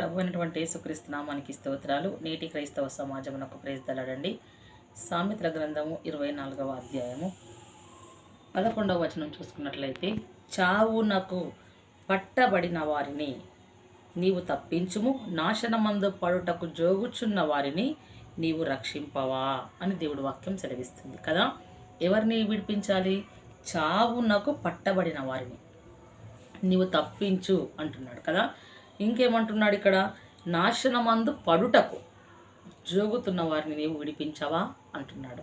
ప్రభు అయినటువంటి యేసుక్రీస్తు నామానికి స్తోత్రాలు. నేటి క్రైస్తవ సమాజమునకు ప్రేస్తలాడండి సామెతల గ్రంథము ఇరవై నాలుగవ అధ్యాయము. పదకొండవ వచనం చూసుకున్నట్లయితే చావునకు పట్టబడిన వారిని నీవు తప్పించుము నాశనమందు పడుటకు జోగుచున్న వారిని నీవు రక్షింపవా అని దేవుడు వాక్యం సెలవిస్తుంది కదా. ఎవరిని విడిపించాలి? చావునకు పట్టబడిన వారిని. నీవు తప్పించు అంటున్నాడు కదా. ఇంకేమంటున్నాడు ఇక్కడ? నాశనమందు పడుటకు జోగుతున్న వారిని నీవు విడిపించవా? అంటున్నాడు.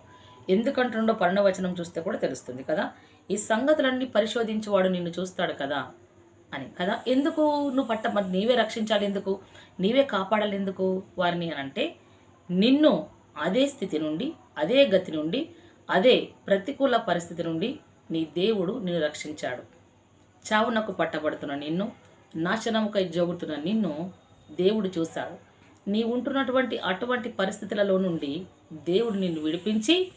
ఎందుకంటుండో పర్ణవచనం చూస్తే కూడా తెలుస్తుంది కదా? ఈ సంగతులన్నీ పరిశోధించేవాడు నిన్ను చూస్తాడు కదా? అని. కదా? ఎందుకు నువ్వు పట్ట మరి నీవే రక్షించాలి ఎందుకు? నీవే కాపాడాలి ఎందుకు వారిని అని అంటే నిన్ను అదే స్థితి నుండి అదే గతి నుండి అదే ప్రతికూల పరిస్థితి నుండి నీ దేవుడు నిన్ను రక్షించాడు. చావునకు పట్టబడుతున్న నిన్ను నాశనముకై జోగుతున్న నిన్ను దేవుడు చూశాడు. నీ ఉంటున్నటువంటి అటువంటి పరిస్థితులలో నుండి దేవుడు నిన్ను విడిపించి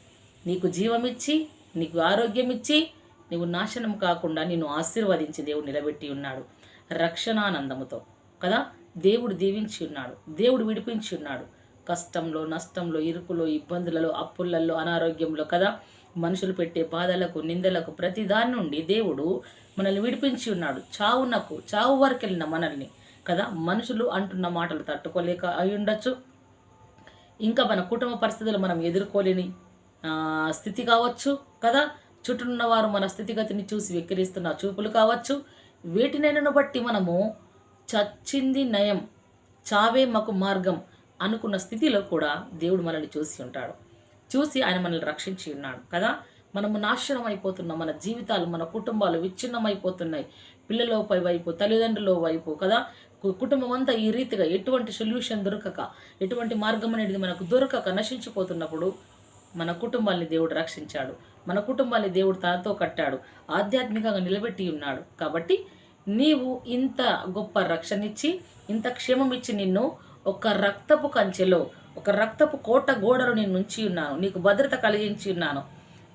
నీకు జీవమిచ్చి నీకు ఆరోగ్యం ఇచ్చి నీవు నాశనం కాకుండా నిన్ను ఆశీర్వదించి దేవుడు నిలబెట్టి ఉన్నాడు. రక్షణానందముతో కదా? దేవుడు దీవించి ఉన్నాడు. దేవుడు విడిపించి ఉన్నాడు. కష్టంలో నష్టంలో ఇరుకులో ఇబ్బందులలో అప్పులలో అనారోగ్యంలో కదా? మనుషులు పెట్టే బాధలకు నిందలకు ప్రతి దాని నుండి దేవుడు మనల్ని విడిపించి ఉన్నాడు. చావునకు చావు వరకు వెళ్ళిన మనల్ని. కదా? మనుషులు అంటున్న మాటలు తట్టుకోలేక అయి ఉండొచ్చు. ఇంకా మన కుటుంబ పరిస్థితులు మనం ఎదుర్కోలేని స్థితి కావచ్చు. కదా? చుట్టూ ఉన్నవారు మన స్థితిగతిని చూసి వెక్కిరిస్తున్న చూపులు కావచ్చు. వీటినైనను బట్టి మనము చచ్చింది నయం చావే మాకు మార్గం అనుకున్న స్థితిలో కూడా దేవుడు మనల్ని చూసి ఉంటాడు. చూసి ఆయన మనల్ని రక్షించి ఉన్నాడు కదా? మనము నాశనం అయిపోతున్నాం మన జీవితాలు మన కుటుంబాలు విచ్ఛిన్నమైపోతున్నాయి. పిల్లలపై వైపు తల్లిదండ్రుల వైపు కదా? కు- కుటుంబం అంతా ఈ రీతిగా ఎటువంటి సొల్యూషన్ దొరకక ఎటువంటి మార్గం అనేది మనకు దొరకక నశించిపోతున్నప్పుడు మన కుటుంబాన్ని దేవుడు రక్షించాడు. మన కుటుంబాన్ని దేవుడు తనతో కట్టాడు. ఆధ్యాత్మికంగా నిలబెట్టి ఉన్నాడు. కాబట్టి నీవు ఇంత గొప్ప రక్షణ ఇచ్చి ఇంత క్షేమం ఇచ్చి నిన్ను ఒక రక్తపు కంచెలో ఒక రక్తపు కోట గోడలు నేను ఉంచి ఉన్నాను నీకు భద్రత కలిగించి ఉన్నాను.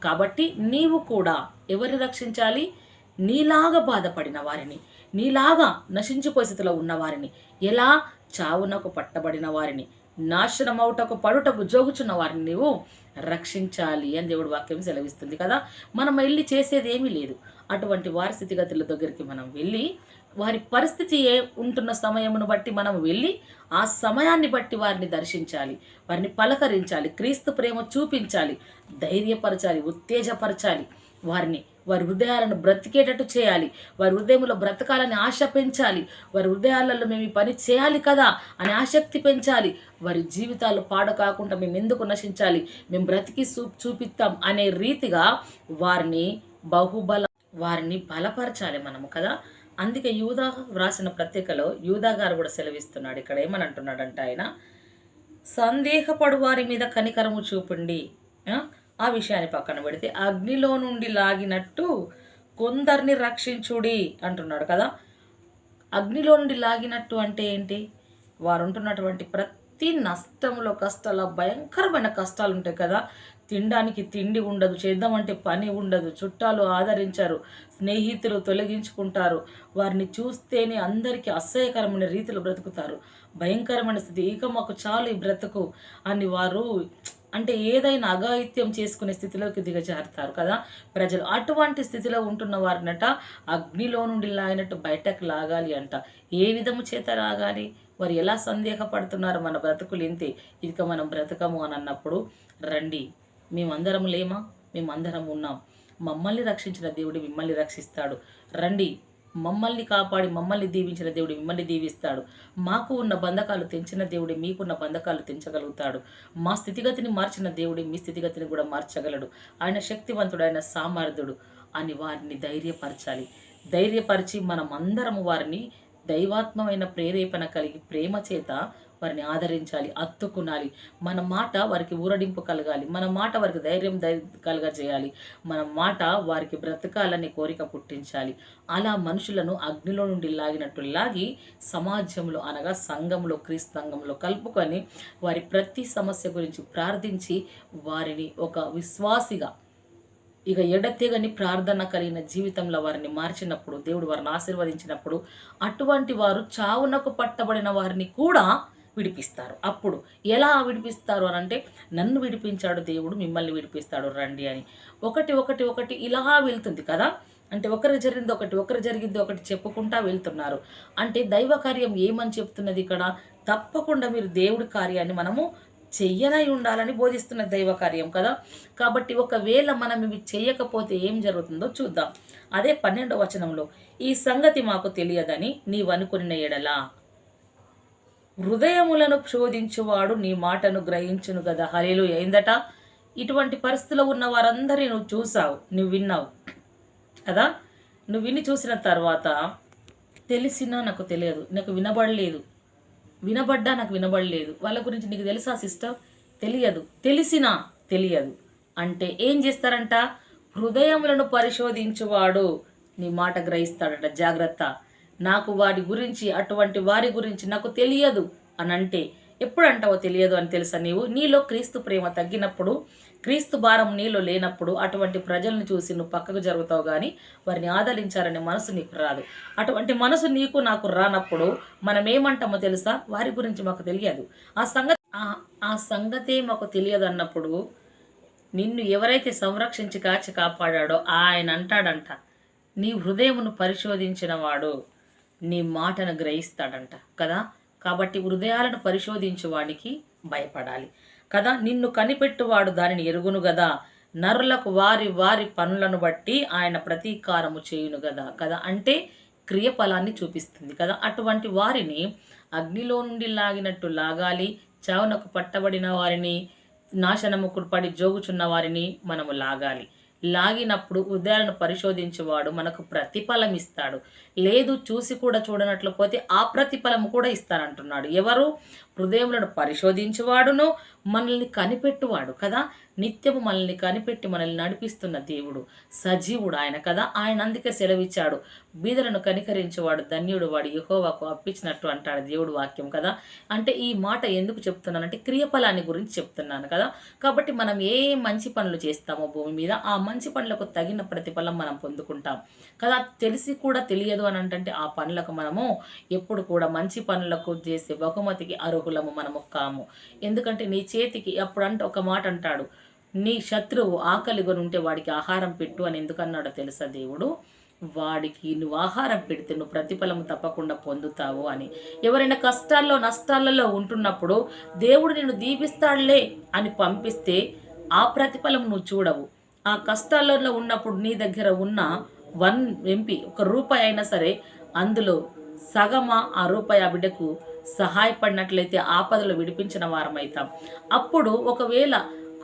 కాబట్టి నీవు కూడా ఎవరిని రక్షించాలి? నీలాగా బాధపడిన వారిని నీలాగా నశించిపోయి స్థితిలో ఉన్నవారిని ఎలా? చావునకు పట్టబడిన వారిని నాశనమౌటకు పడుటకు జోగుచున్న వారిని నీవు రక్షించాలి అని దేవుడు వాక్యం సెలవిస్తుంది కదా. మనం వెళ్ళి చేసేది ఏమీ లేదు. అటువంటి వారి స్థితిగతుల దగ్గరికి మనం వెళ్ళి వారి పరిస్థితి ఏ ఉంటున్న సమయమును బట్టి మనం వెళ్ళి ఆ సమయాన్ని బట్టి వారిని దర్శించాలి వారిని పలకరించాలి క్రీస్తు ప్రేమ చూపించాలి ధైర్యపరచాలి ఉత్తేజపరచాలి. వారిని వారి హృదయాలను బ్రతికేటట్టు చేయాలి వారి హృదయంలో బ్రతకాలని ఆశ పెంచాలి వారి హృదయాలలో మేము ఈ పని చేయాలి కదా అని ఆసక్తి పెంచాలి. వారి జీవితాలు పాడు కాకుండా మేము ఎందుకు నశించాలి? మేము బ్రతికి చూ చూపిస్తాం అనే రీతిగా వారిని బహుబల వారిని బలపరచాలి మనము కదా. అందుకే యూదా వ్రాసిన పత్రికలో యూదా గారు కూడా సెలవిస్తున్నాడు. ఇక్కడ ఏమని అంటున్నాడంటే ఆయన సందేహపడు వారి మీద కనికరము చూపండి. ఆ? ఆ విషయాన్ని పక్కన పెడితే అగ్నిలో నుండి లాగినట్టు కొందరిని రక్షించుడి అంటున్నాడు కదా. అగ్నిలో నుండి లాగినట్టు అంటే ఏంటి? వారు ఉంటున్నటువంటి ప్రతి నష్టంలో కష్టాల భయంకరమైన కష్టాలు ఉంటాయి కదా. తినడానికి తిండి ఉండదు చేద్దామంటే పని ఉండదు. చుట్టాలు ఆదరించారు స్నేహితులు తొలగించుకుంటారు. వారిని చూస్తేనే అందరికీ అసహ్యకరమైన రీతిలో బ్రతుకుతారు. భయంకరమైన స్థితి. ఇక మాకు చాలు ఈ బ్రతుకు అని వారు అంటే ఏదైనా అఘాయిత్యం చేసుకునే స్థితిలోకి దిగజారుతారు కదా. ప్రజలు అటువంటి స్థితిలో ఉంటున్న వారినట అగ్నిలో నుండి లాగినట్టు బయటకు లాగాలి అంట. ఏ విధము చేత లాగాలి వారు ఎలా సందేహపడుతున్నారు మన బ్రతుకులు ఇంతే. ఇక మనం బ్రతకము అని అన్నప్పుడు రండి. మేమందరం లేమా? మేమందరం ఉన్నాం. మమ్మల్ని రక్షించిన దేవుడు మిమ్మల్ని రక్షిస్తాడు. రండి. మమ్మల్ని కాపాడి మమ్మల్ని దీవించిన దేవుడు మిమ్మల్ని దీవిస్తాడు. మాకు ఉన్న బంధకాలు తెంచిన దేవుడు మీకున్న బంధకాలు తెంచగలుగుతాడు. మా స్థితిగతిని మార్చిన దేవుడు మీ స్థితిగతిని కూడా మార్చగలడు. ఆయన శక్తివంతుడు ఆయన సామర్థ్యుడు అని వారిని ధైర్యపరచాలి. ధైర్యపరిచి మనం అందరము వారిని దైవాత్మమైన ప్రేరేపణ కలిగి ప్రేమ చేత వారిని ఆదరించాలి అత్తుకునాలి. మన మాట వారికి ఊరడింపు కలగాలి. మన మాట వారికి ధైర్యం కలగ కలగజేయాలి. మన మాట వారికి బ్రతకాలని కోరిక పుట్టించాలి. అలా మనుషులను అగ్నిలో నుండి లాగినట్టు లాగి సమాజంలో అనగా సంఘంలో క్రీస్తంగంలో కలుపుకొని వారి ప్రతి సమస్య గురించి ప్రార్థించి వారిని ఒక విశ్వాసిగా ఇక ఎడతెగని ప్రార్థన కలిగిన జీవితంలో వారిని మార్చినప్పుడు దేవుడు వారిని ఆశీర్వదించినప్పుడు అటువంటి వారు చావునకు పట్టబడిన వారిని కూడా విడిపిస్తారు. అప్పుడు ఎలా విడిపిస్తారు అని అంటే నన్ను విడిపించాడు దేవుడు మిమ్మల్ని విడిపిస్తాడు రండి అని. ఒకటి ఒకటి ఒకటి ఇలా వెళ్తుంది కదా? అంటే ఒకరు జరిగింది ఒకటి ఒకరు జరిగింది ఒకటి చెప్పుకుంటా వెళ్తున్నారు. అంటే దైవ కార్యం ఏమని చెప్తున్నది ఇక్కడ? తప్పకుండా మీరు దేవుడి కార్యాన్ని మనము చెయ్యనై ఉండాలని బోధిస్తున్న దైవ కార్యం కదా? కాబట్టి ఒకవేళ మనం ఇవి చేయకపోతే ఏం జరుగుతుందో చూద్దాం. అదే పన్నెండవ వచనంలో ఈ సంగతి మాకు తెలియదని నీవనుకున్న ఎడలా హృదయములను శోధించువాడు నీ మాటను గ్రహించును కదా హలేలు అయిందట ఇటువంటి పరిస్థితిలో ఉన్న వారందరినీ నువ్వు చూసావు నువ్వు విన్నావు కదా? నువ్వు విని చూసిన తర్వాత తెలిసినా నాకు తెలియదు నాకు వినబడలేదు. వినబడ్డా నాకు వినబడలేదు. వాళ్ళ గురించి నీకు తెలుసా సిస్టర్? తెలియదు. తెలిసినా తెలియదు. అంటే ఏం చేస్తారంట? హృదయములను పరిశోధించువాడు నీ మాట గ్రహిస్తాడట. జాగ్రత్త. నాకు వాడి గురించి అటువంటి వారి గురించి నాకు తెలియదు అని అంటే ఎప్పుడు అంటావో తెలియదు అని తెలుసా నీవు? నీలో క్రీస్తు ప్రేమ తగ్గినప్పుడు క్రీస్తు భారం నీలో లేనప్పుడు అటువంటి ప్రజలను చూసి నువ్వు పక్కకు జరుగుతావు కానీ వారిని ఆదరించాలనే మనసు నీకు రాదు. అటువంటి మనసు నీకు నాకు రానప్పుడు మనం ఏమంటామో తెలుసా? వారి గురించి మాకు తెలియదు. ఆ సంగతి ఆ- సంగతే మాకు తెలియదు అన్నప్పుడు నిన్ను ఎవరైతే సంరక్షించి కాచి కాపాడాడో ఆయన అంటాడంట నీ హృదయమును పరిశోధించిన వాడు నీ మాటను గ్రహిస్తాడంట కదా? కాబట్టి హృదయాలను పరిశోధించు వాడికి భయపడాలి కదా? నిన్ను కనిపెట్టువాడు దానిని ఎరుగును గదా? నరులకు వారి వారి పనులను బట్టి ఆయన ప్రతీకారము చేయును కదా కదా? అంటే క్రియఫలాన్ని చూపిస్తుంది కదా? అటువంటి వారిని అగ్నిలో నుండి లాగినట్టు లాగాలి చావునకు పట్టబడిన వారిని నాశనముకు పడి జోగుచున్న వారిని మనము లాగాలి. లాగినప్పుడు హృదయాలను పరిశోధించేవాడు మనకు ప్రతిఫలం ఇస్తాడు. లేదు చూసి కూడా చూడనట్లు పోతే ఆ ప్రతిఫలము కూడా ఇస్తానంటున్నాడు. ఎవరు? హృదయములను పరిశోధించేవాడును మనల్ని కనిపెట్టువాడు కదా. నిత్యము మనల్ని కనిపెట్టి మనల్ని నడిపిస్తున్న దేవుడు సజీవుడు ఆయన కదా. ఆయన అందుకే సెలవిచ్చాడు. బీదలను కనికరించేవాడు ధన్యుడు వాడు యహోవాకు అప్పించినట్టు అంటాడు దేవుడు వాక్యం కదా. అంటే ఈ మాట ఎందుకు చెప్తున్నానంటే క్రియఫలాన్ని గురించి చెప్తున్నాను కదా. కాబట్టి మనం ఏ మంచి పనులు చేస్తామో భూమి మీద ఆ మంచి పనులకు తగిన ప్రతిఫలం మనం పొందుకుంటాం కదా. తెలిసి కూడా తెలియదు అని అంటే ఆ పనులకు మనము ఎప్పుడు కూడా మంచి పనులకు చేసే బహుమతికి అర్హులము మనము కాము. ఎందుకంటే నీ చేతికి అప్పుడు అంటే ఒక మాట అంటాడు నీ శత్రువు ఆకలిగొని ఉంటే వాడికి ఆహారం పెట్టు అని ఎందుకన్నాడో తెలుసా దేవుడు? వాడికి నువ్వు ఆహారం పెడితే నువ్వు ప్రతిఫలం తప్పకుండా పొందుతావు అని. ఎవరైనా కష్టాల్లో నష్టాలలో ఉంటున్నప్పుడు దేవుడు నిన్ను దీపిస్తాడులే అని పంపిస్తే ఆ ప్రతిఫలం నువ్వు చూడవు. ఆ కష్టాలలో ఉన్నప్పుడు నీ దగ్గర ఉన్న వన్ ఎంపీ ఒక రూపాయి అయినా సరే అందులో సగమా ఆ రూపాయి ఆ బిడ్డకు సహాయపడినట్లయితే ఆపదలు విడిపించిన వారం అవుతాం అప్పుడు ఒకవేళ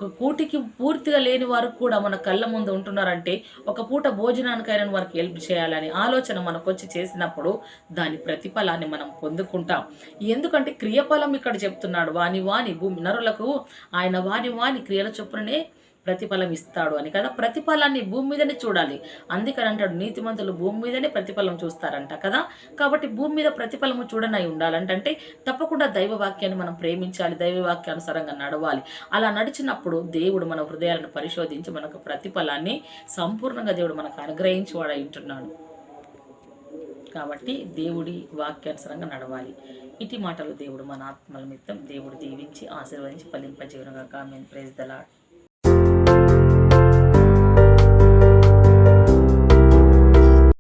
కూటికి పూర్తిగా లేని వారు కూడా మన కళ్ళ ముందు ఉంటున్నారంటే ఒక పూట భోజనానికైనా వారికి హెల్ప్ చేయాలని ఆలోచన మనకు వచ్చి చేసినప్పుడు దాని ప్రతిఫలాన్ని మనం పొందుకుంటాం. ఎందుకంటే క్రియఫలం ఇక్కడ చెప్తున్నాడు వాని వాని భూమి నరులకు ఆయన వాని వాని క్రియల చొప్పుననే ప్రతిఫలం ఇస్తాడు అని కదా. ప్రతిఫలాన్ని భూమి మీదనే చూడాలి. అందుకని అంటాడు నీతిమంతులు భూమి మీదనే ప్రతిఫలం చూస్తారంట కదా. కాబట్టి భూమి మీద ప్రతిఫలము చూడనై ఉండాలంటే తప్పకుండా దైవ వాక్యాన్ని మనం ప్రేమించాలి దైవవాక్యానుసారంగా నడవాలి. అలా నడిచినప్పుడు దేవుడు మన హృదయాలను పరిశోధించి మనకు ప్రతిఫలాన్ని సంపూర్ణంగా దేవుడు మనకు అనుగ్రహించి ఉంటున్నాడు. కాబట్టి దేవుడి వాక్యానుసారంగా నడవాలి. ఇటు మాటలు దేవుడు మన ఆత్మల నిమిత్తం దేవుడు దీవించి ఆశీర్వదించి ఫలింపజీవనగా కామెన్ ప్రైజ్ దలాడ్